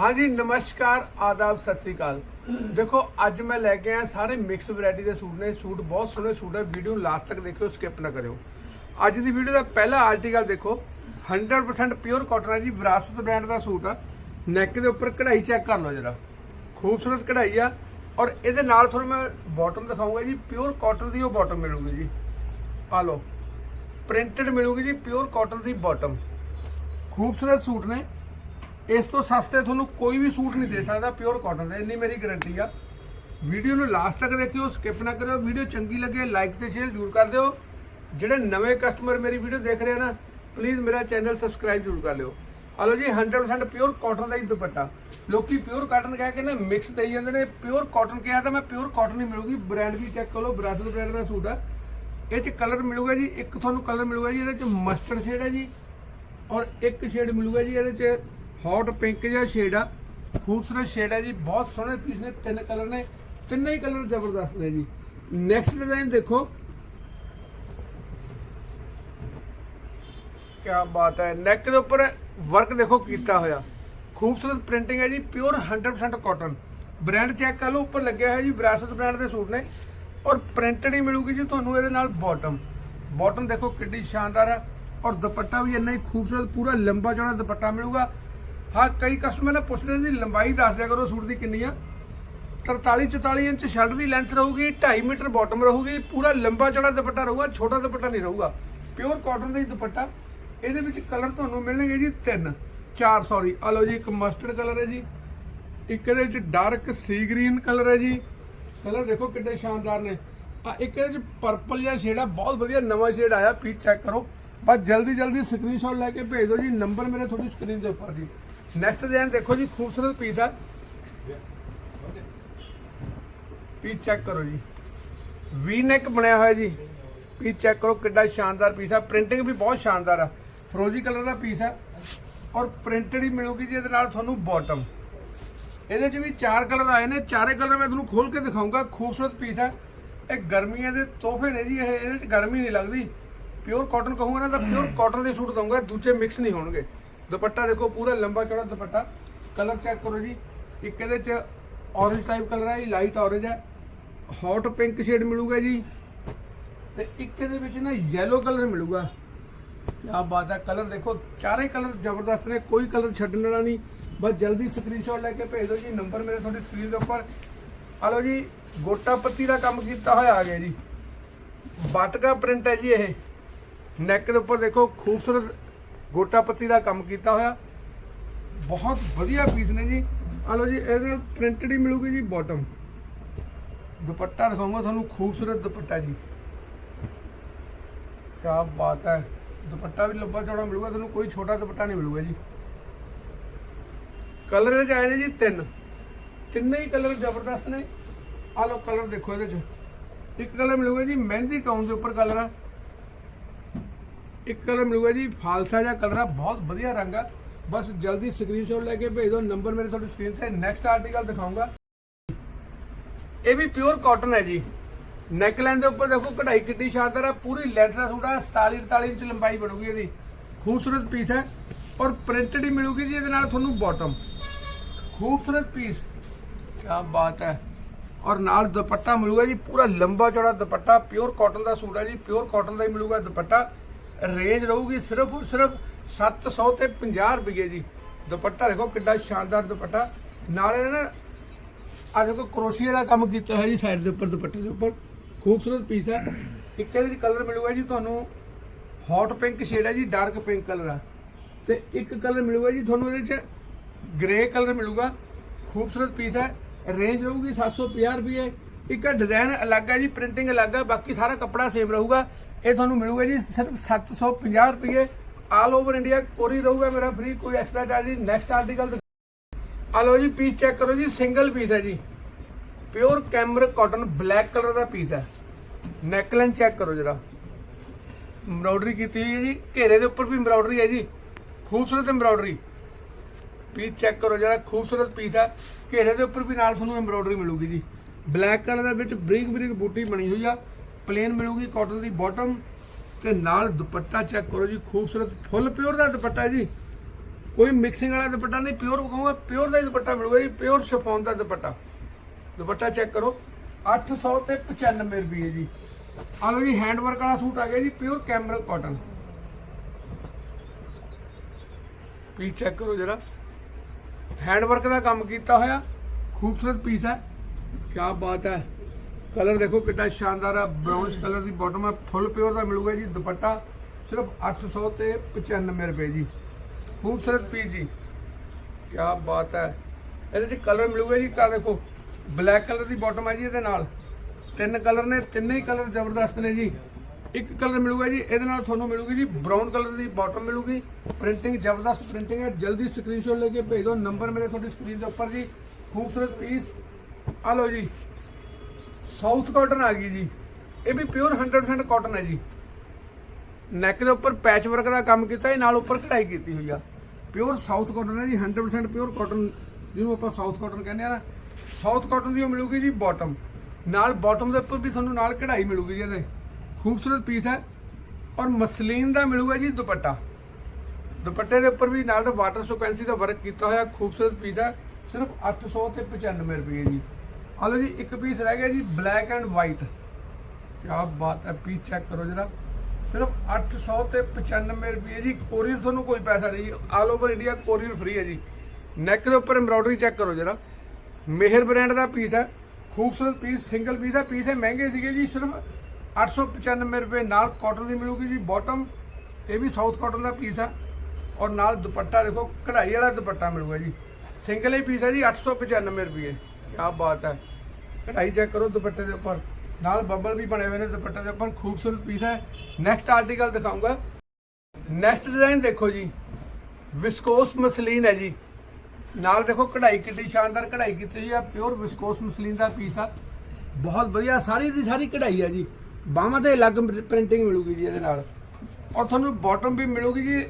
ਹਾਂਜੀ, ਨਮਸਕਾਰ, ਆਦਾਬ, ਸਤਿ ਸ੍ਰੀ ਅਕਾਲ। ਦੇਖੋ, ਅੱਜ ਮੈਂ ਲੈ ਕੇ ਆਇਆ ਸਾਰੇ ਮਿਕਸ ਵੈਰਾਈਟੀ ਦੇ ਸੂਟ ਨੇ। ਸੂਟ ਬਹੁਤ ਸੋਹਣੇ ਸੂਟ ਹੈ ਵੀਡੀਓ ਲਾਸਟ ਤੱਕ ਦੇਖਿਓ ਸਕਿਪ ਨਾ ਕਰਿਓ। ਅੱਜ ਦੀ ਵੀਡੀਓ ਦਾ ਪਹਿਲਾ ਆਰਟੀਕਲ ਦੇਖੋ। 100% ਪਿਓਰ ਕਾਟਨ ਹੈ ਜੀ, ਵਿਰਾਸਤ ਬ੍ਰਾਂਡ ਦਾ ਸੂਟ ਆ। ਨੈਕ ਦੇ ਉੱਪਰ ਕਢਾਈ ਚੈੱਕ ਕਰ ਲਓ ਜਰਾ। ਖੂਬਸੂਰਤ ਕਢਾਈ ਆ। ਔਰ ਇਹਦੇ ਨਾਲ ਤੁਹਾਨੂੰ ਮੈਂ ਬਾਟਮ ਦਿਖਾਉਂਗਾ ਜੀ। ਪਿਓਰ ਕਾਟਨ ਦੀ ਉਹ ਬਾਟਮ ਮਿਲੂਗੀ ਜੀ। ਆ ਲਓ। ਪ੍ਰਿੰਟਡ ਮਿਲੂਗੀ ਜੀ ਪਿਓਰ ਕਾਟਨ ਦੀ ਬਾਟਮ ਖੂਬਸੂਰਤ ਸੂਟ ਨੇ। ਇਸ ਤੋਂ ਸਸਤੇ ਤੁਹਾਨੂੰ ਕੋਈ ਵੀ ਸੂਟ ਨਹੀਂ ਦੇ ਸਕਦਾ ਪਿਓਰ ਕਾਟਨ ਦਾ, ਇੰਨੀ ਮੇਰੀ ਗਾਰੰਟੀ ਆ। ਵੀਡੀਓ ਨੂੰ ਲਾਸਟ ਤੱਕ ਦੇਖਿਓ ਸਕਿਪ ਨਾ ਕਰਿਓ ਵੀਡੀਓ ਚੰਗੀ ਲੱਗੇ ਲਾਈਕ ਤੇ ਸ਼ੇਅਰ ਜ਼ਰੂਰ ਕਰ ਦਿਓ। ਜਿਹੜੇ ਨਵੇਂ ਕਸਟਮਰ ਮੇਰੀ ਵੀਡੀਓ ਦੇਖ ਰਹੇ ਆ ਨਾ ਪਲੀਜ਼ ਮੇਰਾ ਚੈਨਲ ਸਬਸਕ੍ਰਾਈਬ ਜ਼ਰੂਰ ਕਰ ਲਿਓ। ਹਲੋ ਜੀ 100% ਪਿਓਰ ਕਾਟਨ ਦਾ ਹੀ ਦੁਪੱਟਾ। ਲੋਕੀ ਪਿਓਰ ਕਾਟਨ ਕਹਿ ਕੇ ਨਾ ਮਿਕਸ ਦੇਈ ਜਾਂਦੇ ਨੇ। ਪਿਓਰ ਕਾਟਨ ਕਿਹਾ ਤਾਂ ਮੈਂ ਪਿਓਰ ਕਾਟਨ ਹੀ ਮਿਲੂਗੀ ਬ੍ਰਾਂਡ ਵੀ ਚੈੱਕ ਕਰ ਲਓ ਬ੍ਰਾਜ਼ਲ ਬ੍ਰਾਂਡ ਦਾ ਸੂਟ ਆ। ਇਹ ਚ ਕਲਰ ਮਿਲੂਗਾ ਜੀ, ਇੱਕ ਤੁਹਾਨੂੰ ਕਲਰ ਮਿਲੂਗਾ ਜੀ, ਇਹਦੇ ਚ ਮਸਟਰਡ ਸ਼ੇਡ ਹੈ ਜੀ, ਔਰ ਇੱਕ ਸ਼ੇਡ ਮਿਲੂਗਾ ਜੀ, ਇਹਦੇ ਚ ਹੌਟ ਪਿੰਕ ਜਿਹਾ ਸ਼ੇਡ ਆ। ਖੂਬਸੂਰਤ ਸ਼ੇਡ ਹੈ ਜੀ। ਬਹੁਤ ਸੋਹਣੇ ਪੀਸ ਨੇ। ਤਿੰਨ ਕਲਰ ਨੇ। ਤਿੰਨੇ ਹੀ ਕਲਰ ਜ਼ਬਰਦਸਤ ਨੇ ਜੀ। ਨੈਕਸਟ ਡਿਜ਼ਾਈਨ ਦੇਖੋ। ਕੀ ਬਾਤ ਹੈ। ਨੈਕ ਦੇ ਉੱਪਰ ਵਰਕ ਦੇਖੋ ਕੀਤਾ ਹੋਇਆ। ਖੂਬਸੂਰਤ ਪ੍ਰਿੰਟਿੰਗ ਹੈ ਜੀ। ਪਿਓਰ 100% ਕਾਟਨ ਬ੍ਰਾਂਡ ਚੈੱਕ ਕਰ ਲਓ। ਉੱਪਰ ਲੱਗਿਆ ਹੋਇਆ ਜੀ। ਵਿਰਾਸਤ ਬ੍ਰਾਂਡ ਦੇ ਸੂਟ ਨੇ। ਔਰ ਪ੍ਰਿੰਟਡ ਹੀ ਮਿਲੂਗੀ ਜੀ ਤੁਹਾਨੂੰ ਇਹਦੇ ਨਾਲ ਬਾਟਮ ਬਾਟਮ ਦੇਖੋ ਕਿੱਡੀ ਸ਼ਾਨਦਾਰ ਹੈ। ਔਰ ਦੁਪੱਟਾ ਵੀ ਇੰਨਾ ਹੀ ਖੂਬਸੂਰਤ, ਪੂਰਾ ਲੰਬਾ ਚੌੜਾ ਦੁਪੱਟਾ ਮਿਲੂਗਾ। ਹਾਂ, ਕਈ ਕਸਟਮਰ ਨੇ ਪੁੱਛਦੇ ਨੇ ਜੀ, ਲੰਬਾਈ ਦੱਸ ਦਿਆ ਕਰੋ ਸੂਟ ਦੀ ਕਿੰਨੀ ਆ। 43 44 ਇੰਚ ਸ਼ਰਟ ਦੀ ਲੈਂਥ ਰਹੂਗੀ 2.5 ਮੀਟਰ ਬਾਟਮ ਰਹੂਗੀ, ਪੂਰਾ ਲੰਬਾ ਚੌੜਾ ਦੁਪੱਟਾ ਰਹੂਗਾ, ਛੋਟਾ ਦੁਪੱਟਾ ਨਹੀਂ ਰਹੂਗਾ। ਪਿਓਰ ਕਾਟਨ ਦਾ ਹੀ ਦੁਪੱਟਾ। ਇਹਦੇ ਵਿੱਚ ਕਲਰ ਤੁਹਾਨੂੰ ਮਿਲਣਗੇ ਜੀ ਤਿੰਨ। ਚਾਰ ਸੌਰੀ ਆ ਲਓ ਜੀ, ਇੱਕ ਮਸਟਰਡ ਕਲਰ ਹੈ ਜੀ। ਇੱਕ ਇਹਦੇ ਵਿੱਚ ਡਾਰਕ ਸੀ ਗ੍ਰੀਨ ਕਲਰ ਹੈ ਜੀ। ਕਲਰ ਦੇਖੋ ਕਿੰਨੇ ਸ਼ਾਨਦਾਰ ਨੇ। ਆ ਇੱਕ ਇਹਦੇ ਵਿੱਚ ਪਰਪਲ ਜਿਹਾ ਸ਼ੇਡ ਆ, ਬਹੁਤ ਵਧੀਆ ਨਵਾਂ ਸ਼ੇਡ ਆਇਆ ਪੀਸ ਚੈੱਕ ਕਰੋ। ਬਸ ਜਲਦੀ ਜਲਦੀ ਸਕਰੀਨਸ਼ਾਟ ਲੈ ਕੇ ਭੇਜ ਦਿਓ ਜੀ ਨੰਬਰ ਮੇਰੇ ਤੁਹਾਡੀ ਸਕਰੀਨ ਦੇ ਉੱਪਰ ਜੀ। ਨੈਕਸਟ ਡਿਜ਼ਾਈਨ ਦੇਖੋ ਜੀ, ਖੂਬਸੂਰਤ ਪੀਸ ਆ। ਪੀਸ ਚੈੱਕ ਕਰੋ ਜੀ। ਵੀ ਨੈਕ ਬਣਿਆ ਹੋਇਆ ਜੀ। ਪੀਸ ਚੈੱਕ ਕਰੋ, ਕਿੱਡਾ ਸ਼ਾਨਦਾਰ ਪੀਸ ਆ। ਪ੍ਰਿੰਟਿੰਗ ਵੀ ਬਹੁਤ ਸ਼ਾਨਦਾਰ ਆ। ਫਰੋਜ਼ੀ ਕਲਰ ਦਾ ਪੀਸ ਆ। ਔਰ ਪ੍ਰਿੰਟਡ ਹੀ ਮਿਲੂਗੀ ਜੀ ਇਹਦੇ ਨਾਲ ਤੁਹਾਨੂੰ ਬਾਟਮ ਇਹਦੇ 'ਚ ਵੀ ਚਾਰ ਕਲਰ ਆਏ ਨੇ। ਚਾਰੇ ਕਲਰ ਮੈਂ ਤੁਹਾਨੂੰ ਖੋਲ ਕੇ ਦਿਖਾਉਂਗਾ ਖੂਬਸੂਰਤ ਪੀਸ ਆ। ਇਹ ਗਰਮੀਆਂ ਦੇ ਤੋਹਫੇ ਨੇ ਜੀ। ਇਹ ਇਹਦੇ 'ਚ ਗਰਮੀ ਨਹੀਂ ਲੱਗਦੀ। ਪਿਓਰ ਕਾਟਨ ਕਹੂੰਗਾ ਨਾ ਤਾਂ ਪਿਓਰ ਕਾਟਨ ਦੇ ਸੂਟ ਦਊਂਗਾ। ਦੂਜੇ ਮਿਕਸ ਨਹੀਂ ਹੋਣਗੇ। ਦੁਪੱਟਾ ਦੇਖੋ, ਪੂਰਾ ਲੰਬਾ ਚੌੜਾ ਦੁਪੱਟਾ। ਕਲਰ ਚੈੱਕ ਕਰੋ ਜੀ। ਇੱਕ ਇਹਦੇ 'ਚ orange ਟਾਈਪ ਕਲਰ ਹੈ ਜੀ ਲਾਈਟ orange ਹੈ। ਹੌਟ ਪਿੰਕ ਸ਼ੇਡ ਮਿਲੂਗਾ ਜੀ। ਤੇ ਇੱਕ ਇਹਦੇ ਵਿੱਚ ਨਾ yellow ਕਲਰ ਮਿਲੂਗਾ। ਕੀ ਬਾਤ ਹੈ, ਕਲਰ ਦੇਖੋ, ਚਾਰੇ ਕਲਰ ਜ਼ਬਰਦਸਤ ਨੇ, ਕੋਈ ਕਲਰ ਛੱਡਣ ਵਾਲਾ ਨਹੀਂ। ਬਸ ਜਲਦੀ ਸਕਰੀਨਸ਼ਾਟ ਲੈ ਕੇ ਭੇਜ ਦਿਓ ਜੀ ਨੰਬਰ ਮੇਰੇ ਤੁਹਾਡੀ ਸਕਰੀਨ ਦੇ ਉੱਪਰ। ਆ ਲਓ ਜੀ ਗੋਟਾ ਪੱਤੀ ਦਾ ਕੰਮ ਕੀਤਾ ਹੋਇਆ, ਆ ਗਿਆ ਜੀ। ਬਾਟਕਾ ਪ੍ਰਿੰਟ ਹੈ ਜੀ ਇਹ। ਨੈਕ ਦੇ ਉੱਪਰ ਦੇਖੋ, ਖੂਬਸੂਰਤ ਗੋਟਾ ਪੱਤੀ ਦਾ ਕੰਮ ਕੀਤਾ ਹੋਇਆ। ਬਹੁਤ ਵਧੀਆ ਪੀਸ ਨੇ ਜੀ। ਆ ਲਓ ਜੀ, ਇਹਦੇ ਨਾਲ ਪ੍ਰਿੰਟਡ ਹੀ ਮਿਲੂਗੀ ਜੀ ਬਾਟਮ ਦੁਪੱਟਾ ਦਿਖਾਉਂਗਾ ਤੁਹਾਨੂੰ, ਖੂਬਸੂਰਤ ਦੁਪੱਟਾ ਜੀ। ਕੀ ਬਾਤ ਹੈ। ਦੁਪੱਟਾ ਵੀ ਲੰਬਾ ਚੌੜਾ ਮਿਲੂਗਾ, ਤੁਹਾਨੂੰ ਕੋਈ ਛੋਟਾ ਦੁਪੱਟਾ ਨਹੀਂ ਮਿਲੂਗਾ ਜੀ। ਕਲਰ ਇਹਦੇ ਚ ਆਏ ਨੇ ਜੀ ਤਿੰਨ। ਤਿੰਨੇ ਹੀ ਕਲਰ ਜ਼ਬਰਦਸਤ ਨੇ। ਆ ਲਓ ਕਲਰ ਦੇਖੋ ਇਹਦੇ ਚ। ਇੱਕ ਕਲਰ ਮਿਲੂਗਾ ਜੀ ਮਹਿੰਦੀ ਟੌਨ ਦੇ ਉੱਪਰ ਕਲਰ ਆ। ਇੱਕ ਕਲਰ ਮਿਲੂਗਾ ਜੀ, ਫਾਲਸਾ ਜਿਹਾ ਕਲਰ ਆ, ਬਹੁਤ ਵਧੀਆ ਰੰਗ ਆ। ਬਸ ਜਲਦੀ ਸਕਰੀਨਸ਼ਾਟ ਲੈ ਕੇ ਭੇਜ ਦਿਓ ਨੰਬਰ ਮੇਰੇ ਤੁਹਾਡੀ ਸਕਰੀਨ ਤੇ ਨੈਕਸਟ ਆਰਟੀਕਲ ਦਿਖਾਉਂਗਾ। ਇਹ ਵੀ ਪਿਓਰ ਕਾਟਨ ਹੈ ਜੀ। ਨੈਕ ਦੇ ਉੱਪਰ ਦੇਖੋ, ਕਢਾਈ ਕਿੱਡੀ ਸ਼ਾਨਦਾਰ ਆ, ਪੂਰੀ ਲੈਂਥ ਦਾ ਸੂਟ ਆ 47 48 ਇੰਚ ਲੰਬਾਈ ਬਣੂਗੀ ਇਹਦੀ। ਖੂਬਸੂਰਤ ਪੀਸ ਹੈ ਔਰ ਪ੍ਰਿੰਟਡ ਹੀ ਮਿਲੂਗੀ ਜੀ, ਇਹਦੇ ਨਾਲ ਤੁਹਾਨੂੰ ਬਾਟਮ ਖੂਬਸੂਰਤ ਪੀਸ ਕੀ ਬਾਤ ਹੈ। ਔਰ ਨਾਲ ਦੁਪੱਟਾ ਮਿਲੂਗਾ ਜੀ, ਪੂਰਾ ਲੰਬਾ ਚੌੜਾ ਦੁਪੱਟਾ ਪਿਓਰ ਕਾਟਨ ਦਾ ਸੂਟ ਹੈ ਜੀ ਪਿਓਰ ਕਾਟਨ ਦਾ ਹੀ ਮਿਲੂਗਾ ਦੁਪੱਟਾ। ਰੇਂਜ ਰਹੂਗੀ ਸਿਰਫ ਔਰ ਸਿਰਫ 700 ਤੇ 50 ਰੁਪਏ ਜੀ ਦੁਪੱਟਾ ਦੇਖੋ ਕਿੱਡਾ ਸ਼ਾਨਦਾਰ ਦੁਪੱਟਾ। ਨਾਲ ਇਹ ਨਾ ਆ ਦੇਖੋ ਕਰੋਸ਼ੀਆ ਦਾ ਕੰਮ ਕੀਤਾ ਹੋਇਆ ਜੀ ਸਾਈਡ ਦੇ ਉੱਪਰ, ਦੁਪੱਟੇ ਦੇ ਉੱਪਰ। ਖੂਬਸੂਰਤ ਪੀਸ ਹੈ ਇੱਕ ਇਹਦੇ ਵਿੱਚ ਕਲਰ ਮਿਲੂਗਾ ਜੀ ਤੁਹਾਨੂੰ ਹੌਟ ਪਿੰਕ ਸ਼ੇਡ ਹੈ ਜੀ ਡਾਰਕ ਪਿੰਕ ਕਲਰ ਆ। ਤੇ ਇੱਕ ਕਲਰ ਮਿਲੂਗਾ ਜੀ ਤੁਹਾਨੂੰ ਇਹਦੇ ਚ ਗ੍ਰੇ ਕਲਰ ਮਿਲੂਗਾ। ਖੂਬਸੂਰਤ ਪੀਸ ਹੈ ਰੇਂਜ ਰਹੂਗੀ 750 ਰੁਪਏ ਇੱਕ ਡਿਜ਼ਾਈਨ ਅਲੱਗ ਹੈ ਜੀ ਪ੍ਰਿੰਟਿੰਗ ਅਲੱਗ ਹੈ ਬਾਕੀ ਸਾਰਾ ਕੱਪੜਾ ਸੇਮ ਰਹੂਗਾ। ਇਹ ਤੁਹਾਨੂੰ ਮਿਲੂਗਾ ਜੀ ਸਿਰਫ 750 ਰੁਪਏ ਆਲ ਓਵਰ ਇੰਡੀਆ ਕੋਰੀ ਰਹੂਗਾ ਮੇਰਾ ਫ੍ਰੀ ਕੋਈ ਐਕਸਟਰਾ ਚਾਰਜ ਨਹੀਂ। ਨੈਕਸਟ ਆਰਟੀਕਲ ਆ ਲਓ ਜੀ ਪੀਸ ਚੈੱਕ ਕਰੋ ਜੀ ਸਿੰਗਲ ਪੀਸ ਹੈ ਜੀ। ਪਿਓਰ ਕੈਮਰ ਕਾਟਨ ਬਲੈਕ ਕਲਰ ਦਾ ਪੀਸ ਹੈ। ਨੈਕਲਾਈਨ ਚੈੱਕ ਕਰੋ ਜਰਾ। ਐਮਬ੍ਰਾਇਡਰੀ ਕੀਤੀ ਹੋਈ ਹੈ ਜੀ। ਘੇਰੇ ਦੇ ਉੱਪਰ ਵੀ ਐਮਬ੍ਰਾਇਡਰੀ ਹੈ ਜੀ। ਖੂਬਸੂਰਤ ਐਮਬ੍ਰਾਇਡਰੀ ਪੀਸ ਚੈੱਕ ਕਰੋ ਜਰਾ, ਖੂਬਸੂਰਤ ਪੀਸ ਹੈ। ਘੇਰੇ ਦੇ ਉੱਪਰ ਵੀ ਨਾਲ ਤੁਹਾਨੂੰ ਐਮਬ੍ਰਾਇਡਰੀ ਮਿਲੂਗੀ ਜੀ। ਬਲੈਕ ਕਲਰ ਦੇ ਵਿੱਚ ਬਰੀਕ ਬਰੀਕ ਬੂਟੀ ਬਣੀ ਹੋਈ ਆ। ਪਲੇਨ ਮਿਲੂਗੀ ਕਾਟਨ ਦੀ ਬਾਟਮ ਤੇ ਨਾਲ ਦੁਪੱਟਾ ਚੈੱਕ ਕਰੋ ਜੀ, ਖੂਬਸੂਰਤ ਫੁੱਲ ਪਿਓਰ ਦਾ ਦੁਪੱਟਾ ਜੀ। ਕੋਈ ਮਿਕਸਿੰਗ ਵਾਲਾ ਦੁਪੱਟਾ ਨਹੀਂ, ਪਿਓਰ ਕਹੂੰਗਾ, ਪਿਓਰ ਦਾ ਹੀ ਦੁਪੱਟਾ ਮਿਲੂਗਾ ਜੀ, ਪਿਓਰ ਸਫੋਨ ਦਾ ਦੁਪੱਟਾ। ਦੁਪੱਟਾ ਚੈੱਕ ਕਰੋ 800 ਤੇ 95 ਰੁਪਏ ਜੀ। ਆ ਲਓ ਜੀ ਹੈਂਡ ਵਰਕ ਵਾਲਾ ਸੂਟ ਆ ਗਿਆ ਜੀ, ਪਿਓਰ ਕੈਮਰਲ ਕਾਟਨ। ਪੀਸ ਚੈੱਕ ਕਰੋ ਜਰਾ। ਹੈਂਡ ਵਰਕ ਦਾ ਕੰਮ ਕੀਤਾ ਹੋਇਆ, ਖੂਬਸੂਰਤ ਪੀਸ ਹੈ। ਕੀ ਬਾਤ ਹੈ। ਕਲਰ ਦੇਖੋ ਕਿੰਨਾ ਸ਼ਾਨਦਾਰ ਆ ਬ੍ਰਾਊਨਿਸ਼ ਕਲਰ ਦੀ ਬਾਟਮ ਆ ਫੁੱਲ ਪਿਓਰ ਦਾ ਮਿਲੂਗਾ ਜੀ, ਦੁਪੱਟਾ ਸਿਰਫ 800 ਤੇ 95 ਰੁਪਏ ਜੀ। ਖੂਬਸੂਰਤ ਪੀਸ ਜੀ। ਕੀ ਬਾਤ ਹੈ। ਇਹਦੇ ਚ ਕਲਰ ਮਿਲੂਗਾ ਜੀ ਕਾ ਦੇਖੋ ਬਲੈਕ ਕਲਰ ਦੀ ਬਾਟਮ ਹੈ ਜੀ ਇਹਦੇ ਨਾਲ। ਤਿੰਨ ਕਲਰ ਨੇ, ਤਿੰਨੇ ਹੀ ਕਲਰ ਜ਼ਬਰਦਸਤ ਨੇ ਜੀ। ਇੱਕ ਕਲਰ ਮਿਲੂਗਾ ਜੀ, ਇਹਦੇ ਨਾਲ ਤੁਹਾਨੂੰ ਮਿਲੂਗੀ ਜੀ ਬ੍ਰਾਊਨ ਕਲਰ ਦੀ ਬਾਟਮ ਮਿਲੂਗੀ। ਪ੍ਰਿੰਟਿੰਗ ਜ਼ਬਰਦਸਤ ਪ੍ਰਿੰਟਿੰਗ ਹੈ, ਜਲਦੀ ਸਕਰੀਨਸ਼ਾਟ ਲੈ ਕੇ ਭੇਜ ਦਿਓ ਨੰਬਰ ਮੇਰੇ ਤੁਹਾਡੀ ਸਕਰੀਨ ਦੇ ਉੱਪਰ ਜੀ। ਖੂਬਸੂਰਤ ਪੀਸ ਆ ਲਓ ਜੀ ਸਾਊਥ ਕਾਟਨ ਆ ਗਈ ਜੀ। ਇਹ ਵੀ ਪਿਓਰ 100% ਕਾਟਨ ਹੈ ਜੀ। ਨੈਕ ਦੇ ਉੱਪਰ ਪੈਚ ਵਰਕ ਦਾ ਕੰਮ ਕੀਤਾ ਹੈ ਨਾਲ ਉੱਪਰ ਕਢਾਈ ਕੀਤੀ ਹੋਈ ਆ। ਪਿਓਰ ਸਾਊਥ ਕਾਟਨ ਹੈ ਜੀ 100% ਪਿਓਰ ਕਾਟਨ ਜਿਹਨੂੰ ਆਪਾਂ ਸਾਊਥ ਕਾਟਨ ਕਹਿੰਦੇ ਆ ਨਾ। ਸਾਊਥ ਕਾਟਨ ਦੀ ਉਹ ਮਿਲੂਗੀ ਜੀ ਬਾਟਮ ਨਾਲ ਬਾਟਮ ਦੇ ਉੱਪਰ ਵੀ ਤੁਹਾਨੂੰ ਨਾਲ ਕਢਾਈ ਮਿਲੂਗੀ ਜੀ ਇਹਦੇ। ਖੂਬਸੂਰਤ ਪੀਸ ਹੈ। ਔਰ ਮਸਲੀਨ ਦਾ ਮਿਲੂਗਾ ਜੀ ਦੁਪੱਟਾ। ਦੁਪੱਟੇ ਦੇ ਉੱਪਰ ਵੀ ਨਾਲ ਵਾਟਰ ਸਿਕੁਐਂਸੀ ਦਾ ਵਰਕ ਕੀਤਾ ਹੋਇਆ, ਖੂਬਸੂਰਤ ਪੀਸ ਹੈ। ਸਿਰਫ 800 ਤੇ 95 ਰੁਪਏ ਜੀ। ਆ ਲਓ ਜੀ, ਇੱਕ ਪੀਸ ਰਹਿ ਗਿਆ ਜੀ ਬਲੈਕ ਐਂਡ ਵਾਈਟ ਕੀ ਬਾਤ ਹੈ ਪੀਸ ਚੈੱਕ ਕਰੋ ਜਰਾ। ਸਿਰਫ 800 ਤੇ 95 ਰੁਪਏ ਜੀ। ਕੋਰੀਅਰ ਤੁਹਾਨੂੰ ਕੋਈ ਪੈਸਾ ਨਹੀਂ ਜੀ। All over India courier free ਹੈ ਜੀ। ਨੈਕ ਦੇ ਉੱਪਰ ਐਮਬ੍ਰਾਇਡਰੀ ਚੈੱਕ ਕਰੋ ਜਰਾ। ਮਿਹਰ ਬ੍ਰਾਂਡ ਦਾ ਪੀਸ ਹੈ, ਖੂਬਸੂਰਤ ਪੀਸ ਸਿੰਗਲ ਪੀਸ ਹੈ। ਪੀਸ ਹੈ ਮਹਿੰਗੇ ਸੀਗੇ ਜੀ। ਸਿਰਫ 895 ਰੁਪਏ ਨਾਲ ਕਾਟਨ ਦੀ ਮਿਲੂਗੀ ਜੀ। ਬਾਟਮ ਇਹ ਵੀ ਸਾਊਥ ਕਾਟਨ ਦਾ ਪੀਸ ਹੈ। ਔਰ ਨਾਲ ਦੁਪੱਟਾ ਦੇਖੋ, ਕਢਾਈ ਵਾਲਾ ਦੁਪੱਟਾ ਮਿਲੂਗਾ ਜੀ। ਸਿੰਗਲ ਹੀ ਪੀਸ ਹੈ ਜੀ 895 ਰੁਪਏ। ਕੀ ਬਾਤ ਹੈ। ਕਢਾਈ ਚੈੱਕ ਕਰੋ ਦੁਪੱਟੇ ਦੇ ਉੱਪਰ। ਨਾਲ ਬੱਬਲ ਵੀ ਬਣੇ ਹੋਏ ਨੇ ਦੁਪੱਟੇ ਦੇ ਉੱਪਰ। ਖੂਬਸੂਰਤ ਪੀਸ ਹੈ। ਨੈਕਸਟ ਆਰਟੀਕਲ ਦਿਖਾਉਂਗਾ। ਨੈਕਸਟ ਡਿਜ਼ਾਈਨ ਦੇਖੋ ਜੀ। ਵਿਸਕੋਸ ਮਸਲੀਨ ਹੈ ਜੀ। ਨਾਲ ਦੇਖੋ ਕਢਾਈ ਕਿੱਡੀ ਸ਼ਾਨਦਾਰ ਕਢਾਈ ਕੀਤੀ ਹੋਈ ਆ ਪਿਓਰ ਵਿਸਕੋਸ ਮਸਲੀਨ ਦਾ ਪੀਸ ਆ। ਬਹੁਤ ਵਧੀਆ, ਸਾਰੀ ਦੀ ਸਾਰੀ ਕਢਾਈ ਆ ਜੀ। ਬਾਹਾਂ ਤੇ ਅਲੱਗ ਪ੍ਰਿੰਟਿੰਗ ਮਿਲੂਗੀ ਜੀ ਇਹਦੇ ਨਾਲ। ਔਰ ਤੁਹਾਨੂੰ ਬਾਟਮ ਵੀ ਮਿਲੂਗੀ ਜੀ।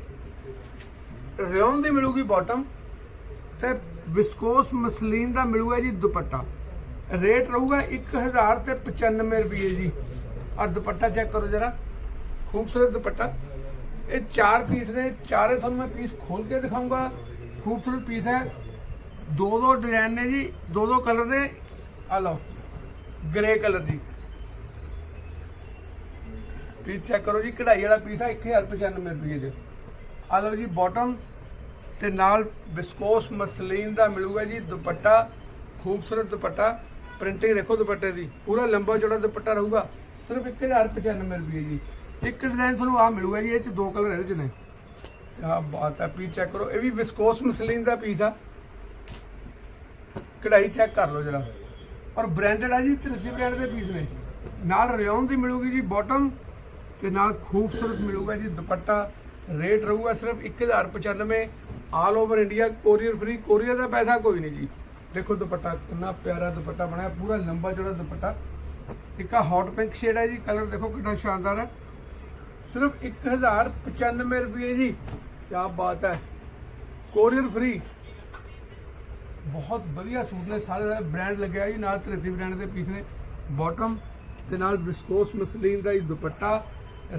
ਰਿਓਨ ਦੀ ਮਿਲੂਗੀ ਬਾਟਮ ਤੇ ਵਿਸਕੋਸ ਮਸਲੀਨ ਦਾ ਮਿਲੂਗਾ ਜੀ ਦੁਪੱਟਾ। ਰੇਟ ਰਹੂਗਾ 1000 ਤੇ 95 ਰੁਪਏ ਜੀ। ਔਰ ਦੁਪੱਟਾ ਚੈੱਕ ਕਰੋ ਜਰਾ। ਖੂਬਸੂਰਤ ਦੁਪੱਟਾ। ਇਹ ਚਾਰ ਪੀਸ ਨੇ, ਚਾਰੇ ਤੁਹਾਨੂੰ ਮੈਂ ਪੀਸ ਖੋਲ ਕੇ ਦਿਖਾਉਂਗਾ ਖੂਬਸੂਰਤ ਪੀਸ ਹੈ। ਦੋ ਦੋ ਡਿਜ਼ਾਈਨ ਨੇ ਜੀ ਦੋ ਦੋ ਕਲਰ ਨੇ। ਆ ਲਓ, ਗ੍ਰੇ ਕਲਰ ਦੀ। ਪੀਸ ਚੈੱਕ ਕਰੋ ਜੀ, ਕਢਾਈ ਵਾਲਾ ਪੀਸ ਹੈ 1095 ਰੁਪਏ ਦੇ ਆ ਲਓ ਜੀ ਬਾਟਮ ਤੇ ਨਾਲ ਵਿਸਕੋਸ ਮਸਲੀਨ ਦਾ ਮਿਲੂਗਾ ਜੀ, ਦੁਪੱਟਾ, ਖੂਬਸੂਰਤ ਦੁਪੱਟਾ, ਪ੍ਰਿੰਟਿੰਗ ਦੇਖੋ ਦੁਪੱਟੇ ਦੀ, ਪੂਰਾ ਲੰਬਾ ਚੌੜਾ ਦੁਪੱਟਾ ਰਹੂਗਾ, ਸਿਰਫ 1095 ਰੁਪਏ ਜੀ। ਇੱਕ ਡਿਜ਼ਾਈਨ ਤੁਹਾਨੂੰ ਆ ਮਿਲੂਗਾ ਜੀ, ਇਹ ਚ ਦੋ ਕਲਰ ਇਹਦੇ ਚ ਨੇ। ਆ ਬਾਤ ਆ ਪੀ ਚੈੱਕ ਕਰੋ, ਇਹ ਵੀ ਵਿਸਕੋਸ ਮਸਲੀਨ ਦਾ ਪੀਸ ਆ। ਕਢਾਈ ਚੈੱਕ ਕਰ ਲਓ ਜਰਾ। ਔਰ ਬ੍ਰਾਂਡਡ ਆ ਜੀ ਤ੍ਰਿਸ਼ੀ ਬ੍ਰਾਂਡ ਦੇ ਪੀਸ ਨੇ। ਨਾਲ ਰਿਓਨ ਦੀ ਮਿਲੂਗੀ ਜੀ ਬਾਟਮ ਤੇ ਨਾਲ ਖੂਬਸੂਰਤ ਮਿਲੂਗਾ ਜੀ, ਦੁਪੱਟਾ। ਰੇਟ ਰਹੂਗਾ ਸਿਰਫ 1095 all over India, courier free courier ਦਾ ਪੈਸਾ ਕੋਈ ਨਹੀਂ ਜੀ। ਦੇਖੋ ਦੁਪੱਟਾ ਕਿੰਨਾ ਪਿਆਰਾ ਦੁਪੱਟਾ ਬਣਿਆ, ਪੂਰਾ ਲੰਬਾ ਚੌੜਾ ਦੁਪੱਟਾ। ਇੱਕ ਆ ਹੌਟ ਪਿੰਕ ਸ਼ੇਡ ਹੈ ਜੀ ਕਲਰ ਦੇਖੋ ਕਿੰਨਾ ਸ਼ਾਨਦਾਰ ਹੈ ਸਿਰਫ 1095 ਰੁਪਏ ਜੀ। ਕੀ ਬਾਤ ਹੈ। ਕੋਰੀਅਰ ਫ੍ਰੀ ਬਹੁਤ ਵਧੀਆ ਸੂਟ ਨੇ, ਸਾਰੇ ਦਾ ਬ੍ਰਾਂਡ ਲੱਗਿਆ ਜੀ, ਨਾਲ ਧਰਤੀ ਬ੍ਰਾਂਡ ਦੇ ਪੀਸ ਨੇ। ਬਾਟਮ ਤੇ ਨਾਲ ਬਿਸਕੋਸ ਮਸਲੀਨ ਦਾ ਹੀ ਦੁਪੱਟਾ।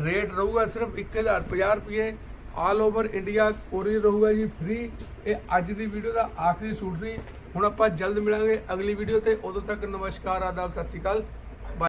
ਰੇਟ ਰਹੂਗਾ ਸਿਰਫ 1050 ਰੁਪਏ। ਆਲ ਓਵਰ ਇੰਡੀਆ ਕੋਰੀਅਰ ਰਹੂਗਾ ਜੀ ਫ੍ਰੀ ਇਹ ਅੱਜ ਦੀ ਵੀਡੀਓ ਦਾ ਆਖਰੀ ਸੂਟ ਸੀ। ਹੁਣ ਆਪਾਂ ਜਲਦ ਮਿਲਾਂਗੇ ਅਗਲੀ ਵੀਡੀਓ ਤੇ। ਉਦੋਂ ਤੱਕ ਨਮਸਕਾਰ, ਆਦਾਬ, ਸਤਿ ਸ਼੍ਰੀ ਅਕਾਲ।